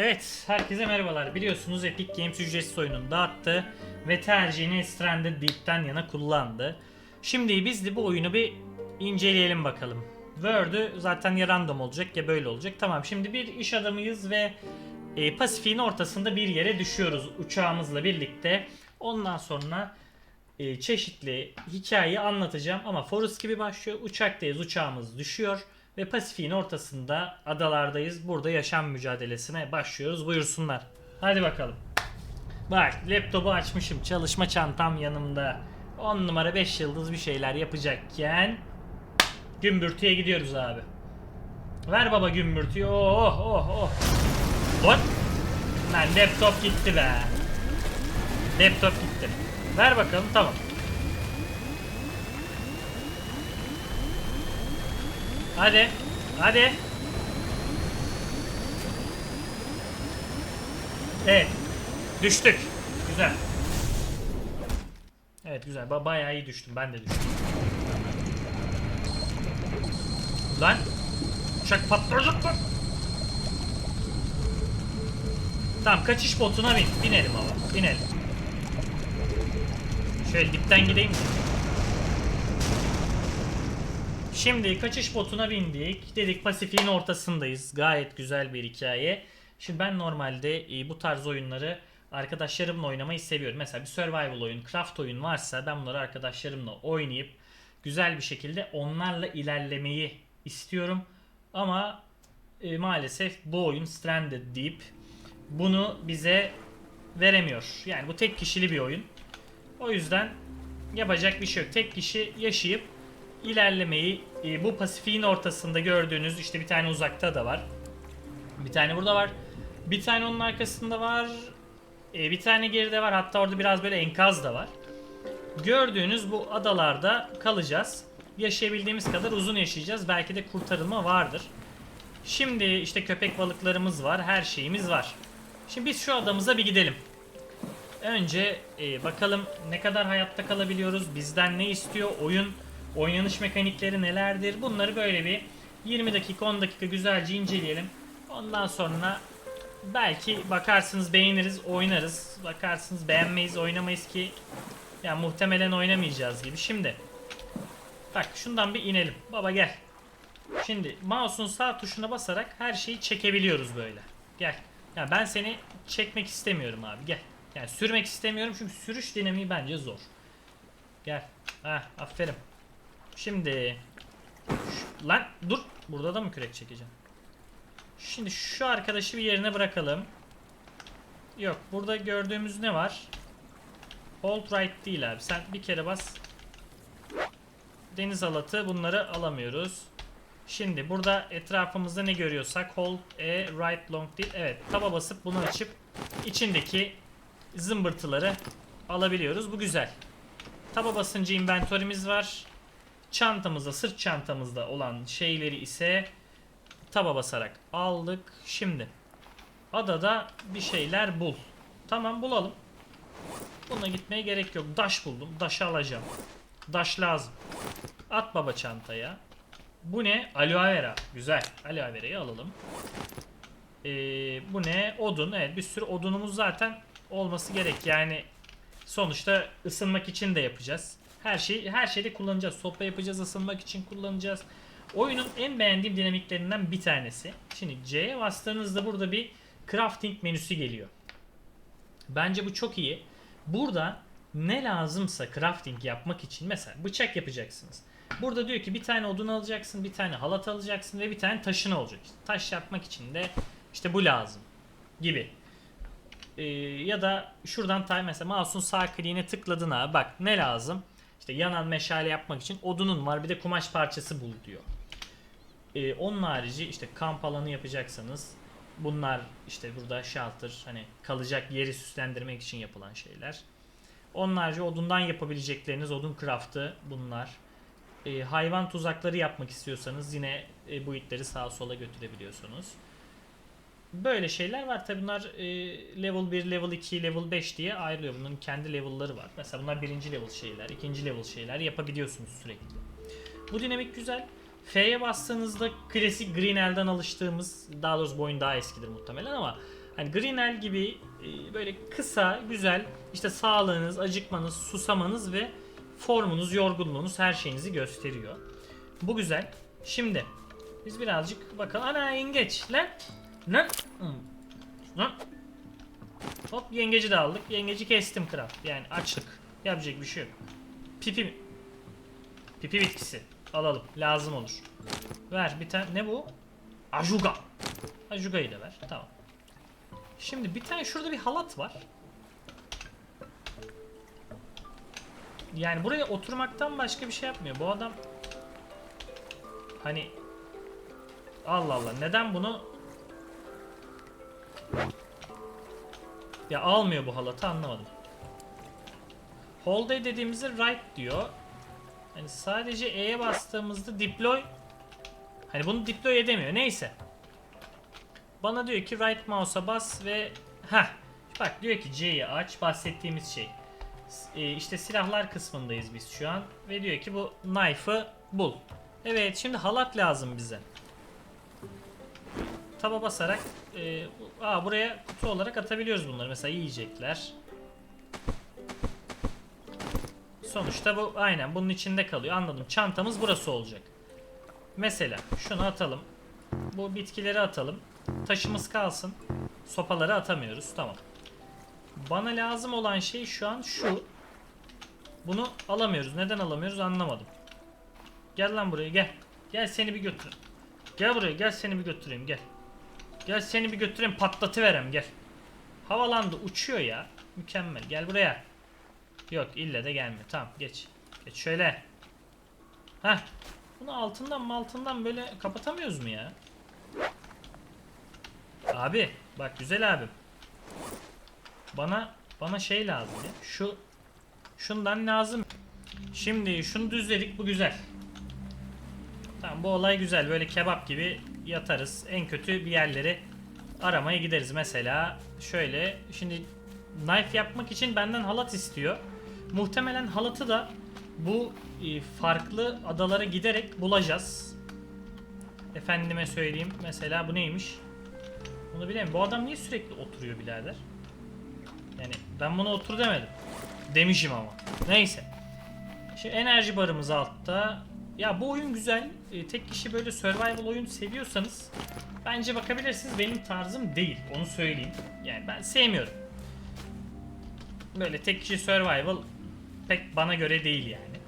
Evet, herkese merhabalar. Biliyorsunuz Epic Games ücretsiz oyununu dağıttı ve tercihini Stranded Deep'ten yana kullandı. Şimdi biz de bu oyunu bir inceleyelim bakalım. Word'ü zaten ya random olacak ya böyle olacak. Tamam şimdi bir iş adamıyız ve e, Pasifik'in ortasında bir yere düşüyoruz uçağımızla birlikte. Ondan sonra e, çeşitli hikayeyi anlatacağım ama Forest gibi başlıyor. Uçaktayız, uçağımız düşüyor ve Pasifik'in ortasında adalardayız. Burada yaşam mücadelesine başlıyoruz. Buyursunlar. Hadi bakalım. Bak laptopu açmışım. Çalışma çantam yanımda. 10 numara 5 yıldız bir şeyler yapacakken gümbürtüye gidiyoruz abi. Ver baba gümbürtüyü. Oh oh oh. Lan. Lan laptop gitti be. Laptop gitti. Ver bakalım tamam. Hadi. Hadi. Evet. Düştük. Güzel. Evet güzel. Ba bayağı iyi düştüm. Ben de düştüm. Lan. Uçak patlayacak lan. Tamam kaçış botuna bin. Binelim ama. Binelim. Şöyle dipten gideyim mi? Şimdi kaçış botuna bindik. Dedik Pasifik'in ortasındayız. Gayet güzel bir hikaye. Şimdi ben normalde e, bu tarz oyunları arkadaşlarımla oynamayı seviyorum. Mesela bir survival oyun, craft oyun varsa ben bunları arkadaşlarımla oynayıp güzel bir şekilde onlarla ilerlemeyi istiyorum. Ama e, maalesef bu oyun Stranded Deep bunu bize veremiyor. Yani bu tek kişili bir oyun. O yüzden yapacak bir şey yok. Tek kişi yaşayıp ilerlemeyi e, bu Pasifik'in ortasında gördüğünüz işte bir tane uzakta da var. Bir tane burada var. Bir tane onun arkasında var. E, bir tane geride var. Hatta orada biraz böyle enkaz da var. Gördüğünüz bu adalarda kalacağız. Yaşayabildiğimiz kadar uzun yaşayacağız. Belki de kurtarılma vardır. Şimdi işte köpek balıklarımız var. Her şeyimiz var. Şimdi biz şu adamıza bir gidelim. Önce e, bakalım ne kadar hayatta kalabiliyoruz, bizden ne istiyor, oyun oynanış mekanikleri nelerdir bunları böyle bir 20 dakika 10 dakika güzelce inceleyelim. Ondan sonra belki bakarsınız beğeniriz oynarız, bakarsınız beğenmeyiz oynamayız ki yani muhtemelen oynamayacağız gibi. Şimdi bak şundan bir inelim. Baba gel. Şimdi mouse'un sağ tuşuna basarak her şeyi çekebiliyoruz böyle. Gel. Ya ben seni çekmek istemiyorum abi gel. Yani sürmek istemiyorum çünkü sürüş dinamiği bence zor. Gel. Heh, aferin. Şimdi lan dur. Burada da mı kürek çekeceğim? Şimdi şu arkadaşı bir yerine bırakalım. Yok, burada gördüğümüz ne var? Hold right değil abi. Sen bir kere bas. Deniz alatı bunları alamıyoruz. Şimdi burada etrafımızda ne görüyorsak hold e right long değil. Evet, taba basıp bunu açıp içindeki zımbırtıları alabiliyoruz. Bu güzel. Taba basınca inventory'miz var. Çantamızda, sırt çantamızda olan şeyleri ise taba basarak aldık. Şimdi adada bir şeyler bul. Tamam bulalım. Buna gitmeye gerek yok. Daş buldum. Daşı alacağım. Daş lazım. At baba çantaya. Bu ne? Aloe vera. Güzel. Aloe vera'yı alalım. Ee, bu ne? Odun. Evet bir sürü odunumuz zaten olması gerek. Yani sonuçta ısınmak için de yapacağız. Her şeyi her şeyde kullanacağız. Sopa yapacağız, ısınmak için kullanacağız. Oyunun en beğendiğim dinamiklerinden bir tanesi. Şimdi C'ye bastığınızda burada bir crafting menüsü geliyor. Bence bu çok iyi. Burada ne lazımsa crafting yapmak için mesela bıçak yapacaksınız. Burada diyor ki bir tane odun alacaksın, bir tane halat alacaksın ve bir tane taşın olacak. Taş yapmak için de işte bu lazım gibi. Ee, ya da şuradan tay mesela mouse'un sağ kliğine tıkladın abi bak ne lazım? İşte yanan meşale yapmak için odunun var bir de kumaş parçası bul diyor. Ee, onun harici işte kamp alanı yapacaksanız bunlar işte burada shelter hani kalacak yeri süslendirmek için yapılan şeyler. Onun harici odundan yapabilecekleriniz odun craft'ı bunlar. Ee, hayvan tuzakları yapmak istiyorsanız yine e, bu itleri sağa sola götürebiliyorsunuz. Böyle şeyler var. Tabi bunlar e, level 1, level 2, level 5 diye ayrılıyor. Bunların kendi level'ları var. Mesela bunlar birinci level şeyler, ikinci level şeyler yapabiliyorsunuz sürekli. Bu dinamik güzel. F'ye bastığınızda klasik Green Hell'den alıştığımız, daha doğrusu bu oyun daha eskidir muhtemelen ama Hani Greenel gibi e, böyle kısa, güzel işte sağlığınız, acıkmanız, susamanız ve formunuz, yorgunluğunuz her şeyinizi gösteriyor. Bu güzel. Şimdi biz birazcık bakalım. Ana yengeç lan. Lan. Hmm. Lan. Hop yengeci de aldık. Yengeci kestim kral. Yani açlık. Yapacak bir şey yok. Pipi? Pipi bitkisi. Alalım. Lazım olur. Ver bir tane. Ne bu? Ajuga. Ajuga'yı da ver. Tamam. Şimdi bir tane şurada bir halat var. Yani buraya oturmaktan başka bir şey yapmıyor. Bu adam hani Allah Allah neden bunu ya almıyor bu halatı anlamadım. Hold A dediğimizde right diyor. Hani sadece E'ye bastığımızda deploy hani bunu deploy edemiyor. Neyse. Bana diyor ki right mouse'a bas ve ha bak diyor ki C'yi aç bahsettiğimiz şey. E, işte silahlar kısmındayız biz şu an ve diyor ki bu knife'ı bul. Evet şimdi halat lazım bize. Taba basarak e, aa, buraya kutu olarak atabiliyoruz bunları. Mesela yiyecekler. Sonuçta bu aynen bunun içinde kalıyor. Anladım. Çantamız burası olacak. Mesela şunu atalım. Bu bitkileri atalım. Taşımız kalsın. Sopaları atamıyoruz. Tamam. Bana lazım olan şey şu an şu. Bunu alamıyoruz. Neden alamıyoruz anlamadım. Gel lan buraya gel. Gel seni bir götür. Gel buraya gel seni bir götüreyim gel. Gel seni bir götüreyim patlatıverem gel. Havalandı uçuyor ya. Mükemmel gel buraya. Yok ille de gelmiyor. Tamam geç. Geç şöyle. Heh. Bunu altından mı altından böyle kapatamıyoruz mu ya? Abi bak güzel abim. Bana bana şey lazım ya. Şu şundan lazım. Şimdi şunu düzledik bu güzel. Tamam bu olay güzel. Böyle kebap gibi yatarız. En kötü bir yerleri aramaya gideriz. Mesela şöyle şimdi knife yapmak için benden halat istiyor. Muhtemelen halatı da bu e, farklı adalara giderek bulacağız. Efendime söyleyeyim. Mesela bu neymiş? Bunu bilemiyorum. Bu adam niye sürekli oturuyor birader? Yani ben buna otur demedim. Demişim ama. Neyse. Şimdi enerji barımız altta. Ya bu oyun güzel. E, tek kişi böyle survival oyun seviyorsanız bence bakabilirsiniz. Benim tarzım değil. Onu söyleyeyim. Yani ben sevmiyorum. Böyle tek kişi survival pek bana göre değil yani.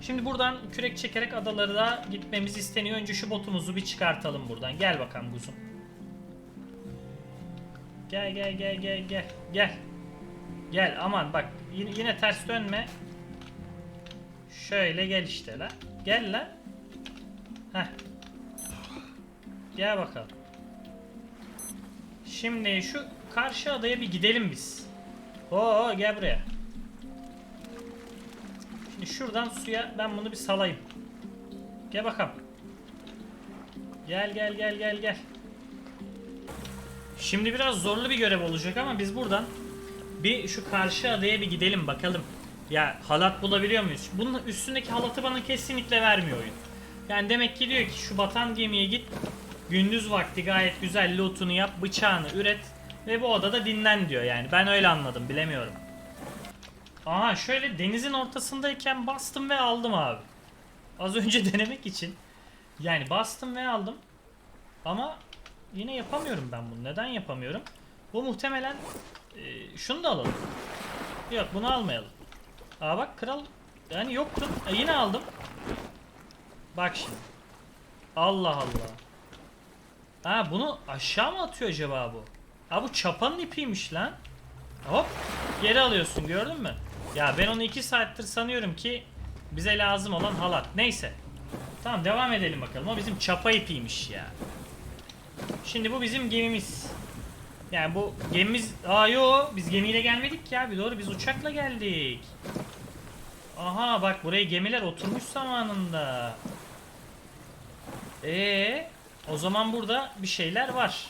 Şimdi buradan kürek çekerek adalara da gitmemiz isteniyor. Önce şu botumuzu bir çıkartalım buradan. Gel bakalım kuzum. Gel gel gel gel gel gel. Gel aman bak yine, yine ters dönme. Şöyle gel işte la. Gel la. Heh. Gel bakalım. Şimdi şu karşı adaya bir gidelim biz. Oo gel buraya. Şimdi şuradan suya ben bunu bir salayım. Gel bakalım. Gel gel gel gel gel. Şimdi biraz zorlu bir görev olacak ama biz buradan bir şu karşı adaya bir gidelim bakalım. Ya halat bulabiliyor muyuz? Bunun üstündeki halatı bana kesinlikle vermiyor oyun. Yani demek ki diyor ki şu batan gemiye git. Gündüz vakti gayet güzel lootunu yap, bıçağını üret ve bu odada dinlen diyor yani. Ben öyle anladım, bilemiyorum. Aha şöyle denizin ortasındayken bastım ve aldım abi. Az önce denemek için. Yani bastım ve aldım. Ama yine yapamıyorum ben bunu. Neden yapamıyorum? Bu muhtemelen e, şunu da alalım. Yok bunu almayalım. Aa bak kral yani yoktu. E, yine aldım. Bak şimdi. Allah Allah. Ha bunu aşağı mı atıyor acaba bu? Ha bu çapanın ipiymiş lan. Hop geri alıyorsun gördün mü? Ya ben onu 2 saattir sanıyorum ki bize lazım olan halat. Neyse. Tamam devam edelim bakalım. O bizim çapa ipiymiş ya. Şimdi bu bizim gemimiz. Yani bu gemimiz... Aa yo biz gemiyle gelmedik ya. Bir doğru biz uçakla geldik. Aha bak buraya gemiler oturmuş zamanında. Ee, o zaman burada bir şeyler var.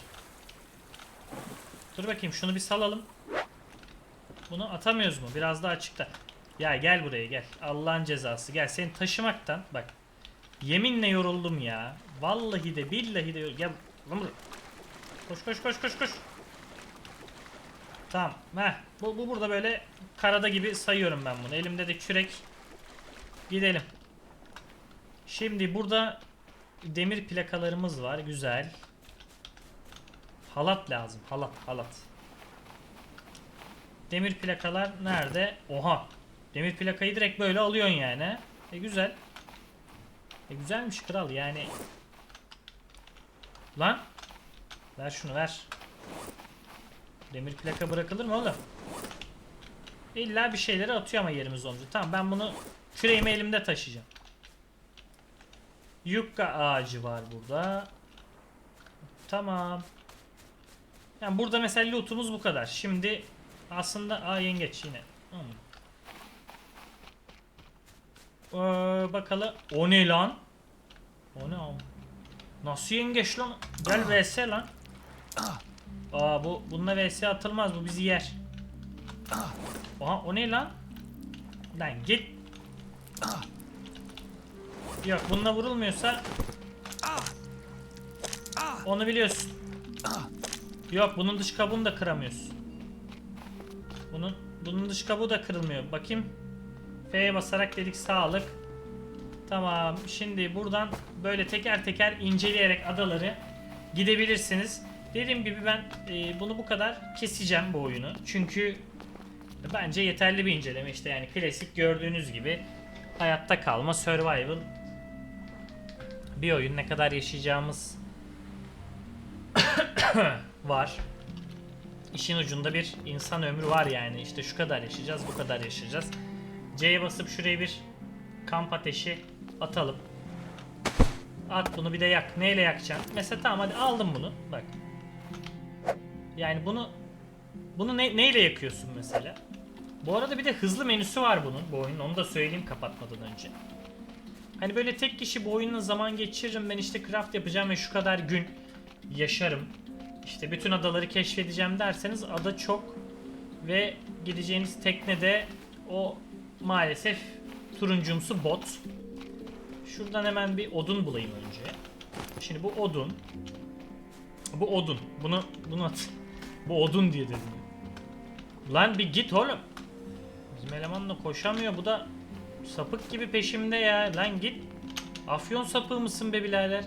Dur bakayım şunu bir salalım. Bunu atamıyoruz mu? Biraz daha açıkta. Ya gel buraya gel. Allah'ın cezası. Gel seni taşımaktan bak. Yeminle yoruldum ya. Vallahi de billahi de yoruldum. Gel lan buraya. Koş koş koş koş koş. Tamam. Heh. Bu, bu burada böyle karada gibi sayıyorum ben bunu. Elimde de kürek. Gidelim. Şimdi burada demir plakalarımız var. Güzel. Halat lazım. Halat, halat. Demir plakalar nerede? Oha. Demir plakayı direkt böyle alıyorsun yani. E güzel. E güzelmiş kral yani. Lan. Ver şunu ver. Demir plaka bırakılır mı oğlum? İlla bir şeyleri atıyor ama yerimiz olunca. Tamam ben bunu küreğimi elimde taşıyacağım. Yukka ağacı var burada. Tamam. Yani burada mesela lootumuz bu kadar. Şimdi aslında aa yengeç yine. Hmm. Ee, bakalım. O ne lan? O ne o? Nasıl yengeç lan? Gel vs lan. Aa bu bununla vs atılmaz bu bizi yer. Oha o ne lan? Lan git. Yok bununla vurulmuyorsa onu biliyorsun. Yok bunun dış kabuğunu da kıramıyorsun. Bunun bunun dış kabuğu da kırılmıyor. Bakayım. F'ye basarak dedik sağlık. Tamam. Şimdi buradan böyle teker teker inceleyerek adaları gidebilirsiniz. Dediğim gibi ben e, bunu bu kadar keseceğim bu oyunu. Çünkü bence yeterli bir inceleme işte yani klasik gördüğünüz gibi hayatta kalma survival bir oyun ne kadar yaşayacağımız var. İşin ucunda bir insan ömrü var yani işte şu kadar yaşayacağız bu kadar yaşayacağız. C'ye basıp şuraya bir kamp ateşi atalım. At bunu bir de yak. Neyle yakacaksın? Mesela tamam hadi aldım bunu. Bak. Yani bunu bunu ne, neyle yakıyorsun mesela? Bu arada bir de hızlı menüsü var bunun. Bu oyunun onu da söyleyeyim kapatmadan önce. Hani böyle tek kişi bu oyunla zaman geçiririm ben işte craft yapacağım ve şu kadar gün yaşarım. İşte bütün adaları keşfedeceğim derseniz ada çok ve gideceğiniz teknede o maalesef turuncumsu bot. Şuradan hemen bir odun bulayım önce. Şimdi bu odun. Bu odun. Bunu bunu at. Bu odun diye dedim. Lan bir git oğlum. Bizim elemanla koşamıyor. Bu da sapık gibi peşimde ya. Lan git. Afyon sapığı mısın be birader?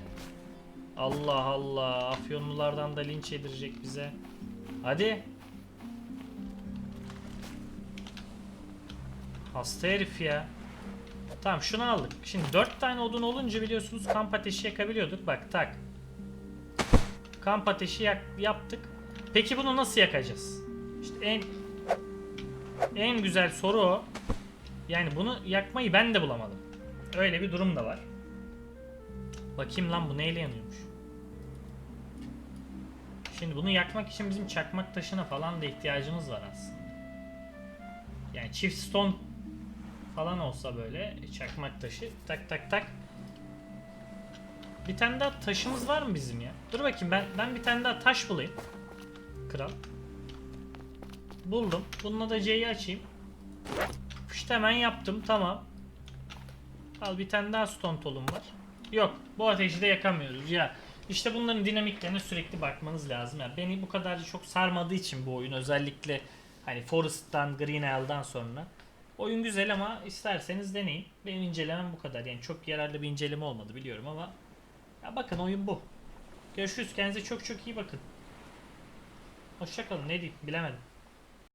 Allah Allah. Afyonlulardan da linç edilecek bize. Hadi. Hasta herif ya. Tamam şunu aldık. Şimdi 4 tane odun olunca biliyorsunuz kamp ateşi yakabiliyorduk. Bak tak. Kamp ateşi yak- yaptık. Peki bunu nasıl yakacağız? İşte en en güzel soru o. Yani bunu yakmayı ben de bulamadım. Öyle bir durum da var. Bakayım lan bu neyle yanıyormuş. Şimdi bunu yakmak için bizim çakmak taşına falan da ihtiyacımız var aslında. Yani çift stone falan olsa böyle çakmak taşı tak tak tak. Bir tane daha taşımız var mı bizim ya? Dur bakayım ben ben bir tane daha taş bulayım. Kral. Buldum. Bununla da C'yi açayım. İşte hemen yaptım. Tamam. Al bir tane daha stone tool'um var. Yok. Bu ateşi de yakamıyoruz ya. İşte bunların dinamiklerine sürekli bakmanız lazım. Yani beni bu kadar çok sarmadığı için bu oyun özellikle hani Forest'tan, Green Isle'dan sonra oyun güzel ama isterseniz deneyin. Benim incelemem bu kadar. Yani çok yararlı bir inceleme olmadı biliyorum ama ya bakın oyun bu. Görüşürüz. Kendinize çok çok iyi bakın. Hoşçakalın. Ne diyeyim bilemedim.